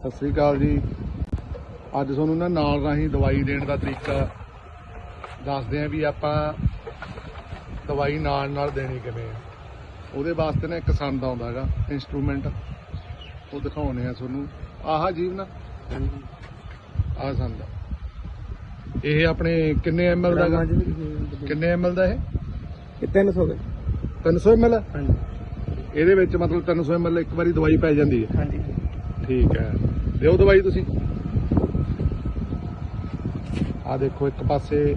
ਸਤਿ ਸ੍ਰੀ ਅਕਾਲ ਜੀ। ਅੱਜ ਤੁਹਾਨੂੰ ਨਾ ਨਾਲ ਰਾਹੀਂ ਦਵਾਈ ਦੇਣ ਦਾ ਤਰੀਕਾ ਦੱਸਦੇ ਆਂ ਵੀ ਆਪਾਂ ਦਵਾਈ ਨਾਲ ਨਾਲ ਦੇਣੀ ਕਿਵੇਂ ਆ। ਉਹਦੇ ਵਾਸਤੇ ਨਾ ਇੱਕ ਸੰਦ ਆਉਂਦਾ ਹੈਗਾ ਇਨਸਟਰੂਮੈਂਟ ਉਹ ਦਿਖਾਉਣੇ ਆ ਤੁਹਾਨੂੰ। ਆਹ ਜੀਵ ਨਾ। ਆਹ ਸੰਦ ਇਹ ਆਪਣੇ ਕਿੰਨੇ ਐਮਐਲ ਦਾ ਹੈਗਾ? ਕਿੰਨੇ ਐਮਐਲ ਦਾ ਇਹ? ਇਹ 300 ਦੇ। 300 ਐਮਐਲ ਹਾਂਜੀ। ਇਹਦੇ ਵਿੱਚ ਮਤਲਬ 300 ਐਮਐਲ ਇੱਕ ਵਾਰੀ ਦਵਾਈ ਪੈ ਜਾਂਦੀ ਹੈ। ਹਾਂਜੀ। ਠੀਕ ਹੈ। ਦਿਓ ਦਵਾਈ ਤੁਸੀਂ। ਆ ਦੇਖੋ ਇੱਕ ਪਾਸੇ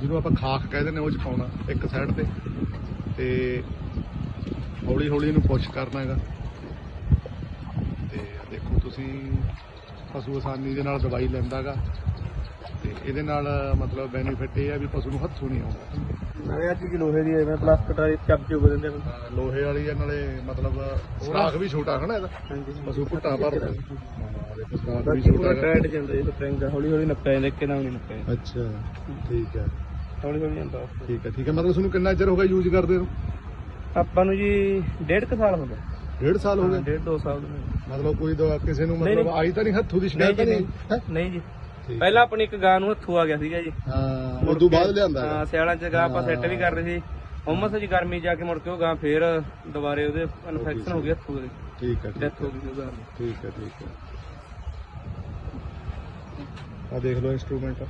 ਜਿਹਨੂੰ ਆਪਾਂ ਖਾਖ ਕਹਿੰਦੇ ਨੇ ਉਹ ਚ ਪਾਉਣਾ ਇੱਕ ਸਾਈਡ ਤੇ। ਤੇ ਹੌਲੀ ਹੌਲੀ ਇਹਨੂੰ ਪੁਸ਼ ਕਰਨਾ ਹੈਗਾ। ਤੇ ਦੇਖੋ ਤੁਸੀਂ ਪਸ਼ੂ ਆਸਾਨੀ ਦੇ ਨਾਲ ਦਵਾਈ ਲੈਂਦਾਗਾ ਤੇ ਇਹਦੇ ਨਾਲ ਮਤਲਬ ਬੈਨੀਫਿਟ ਇਹ ਹੈ ਵੀ ਪਸ਼ੂ ਨੂੰ ਹੱਥੋਂ ਨਹੀਂ ਆਉਂਦਾ। ਨਾਲੇ ਆ ਚੀਜ਼ ਲੋਹੇ ਦੀ ਹੈ ਮੈਂ ਪਲਾਸਟਿਕ ਵਾਲੀ ਚੱਪ ਚੁੱਪ ਦਿੰਦੇ ਨੇ ਲੋਹੇ ਵਾਲੀ ਹੈ ਨਾਲੇ ਮਤਲਬ ਸੁਰਾਖ ਵੀ ਛੋਟਾ ਹੈ ਨਾ ਇਹਦਾ ਪਸ਼ੂ ਘੁੱਟਾ ਭਰਦਾ ਹਾਂ ਦੇਖੋ ਸੁਰਾਖ ਵੀ ਛੋਟਾ ਟਾਈਟ ਜਾਂਦਾ ਇਹ ਸਪ੍ਰਿੰਗ ਹੌਲੀ ਹੌਲੀ ਨੱਪਿਆ ਜਾਂਦਾ ਇੱਕੇ ਨਾਲ ਨਹੀਂ ਨੱਪਿਆ। ਅੱਛਾ ਠੀਕ ਹੈ। ਹੌਲੀ ਹੌਲੀ ਜਾਂਦਾ ਠੀਕ ਹੈ ਠੀਕ ਹੈ। ਮਤਲਬ ਤੁਹਾਨੂੰ ਕਿੰਨਾ ਚਿਰ ਹੋ ਗਿਆ ਯੂਜ਼ ਕਰਦੇ ਨੂੰ? ਆਪਾਂ ਨੂੰ ਜੀ ਡੇਢ ਕੁ ਸਾਲ ਹੋ ਗਿਆ। ਡੇਢ ਸਾਲ ਹੋ ਹਾਂ, ਗਏ? ਡੇਢ ਦੋ ਸਾਲ ਦੇ ਮਤਲਬ ਕੋਈ ਦਵਾ ਕਿਸੇ ਨੂੰ ਮਤਲਬ। ਆਈ ਤਾਂ ਨਹੀਂ ਹੱਥੋਂ ਦੀ ਸ਼ਿਕਾਇਤ ਨਹੀਂ? ਨਹੀਂ। ਹੈਂ? ਜੀ। ਪਹਿਲਾਂ ਆਪਣੀ ਇੱਕ ਗਾਂ ਨੂੰ ਹੱਥੋਂ ਆ ਗਿਆ ਸੀਗਾ ਜੀ। ਹਾਂ ਮੁੜ ਉਦੋਂ ਕੇ- ਬਾਅਦ ਲਿਆਂਦਾ। ਹਾਂ। ਸਿਆਲਾਂ ਚ ਗਾਂ ਆਪਾਂ ਸੈੱਟ ਵੀ ਕਰ ਰਹੇ ਸੀ। ਉਮਸ ਜੀ ਗਰਮੀ ਜਾ ਕੇ ਮੁੜ ਕੇ ਉਹ ਗਾਂ ਫੇਰ ਦੁਬਾਰੇ ਉਹਦੇ ਇਨਫੈਕਸ਼ਨ ਹੋ ਗਈ ਹੱਥੋਂ ਦੇ ਠੀਕ ਹੈ ਠੀਕ ਹੋ ਹੈ। ਗਈ ਉਹ ਗਾਂ ਦੀ। ਠੀਕ ਹੈ ਠੀਕ ਹੈ। ਆ ਦੇਖ ਲਓ ਇਨਸਟਰੂਮੈਂਟ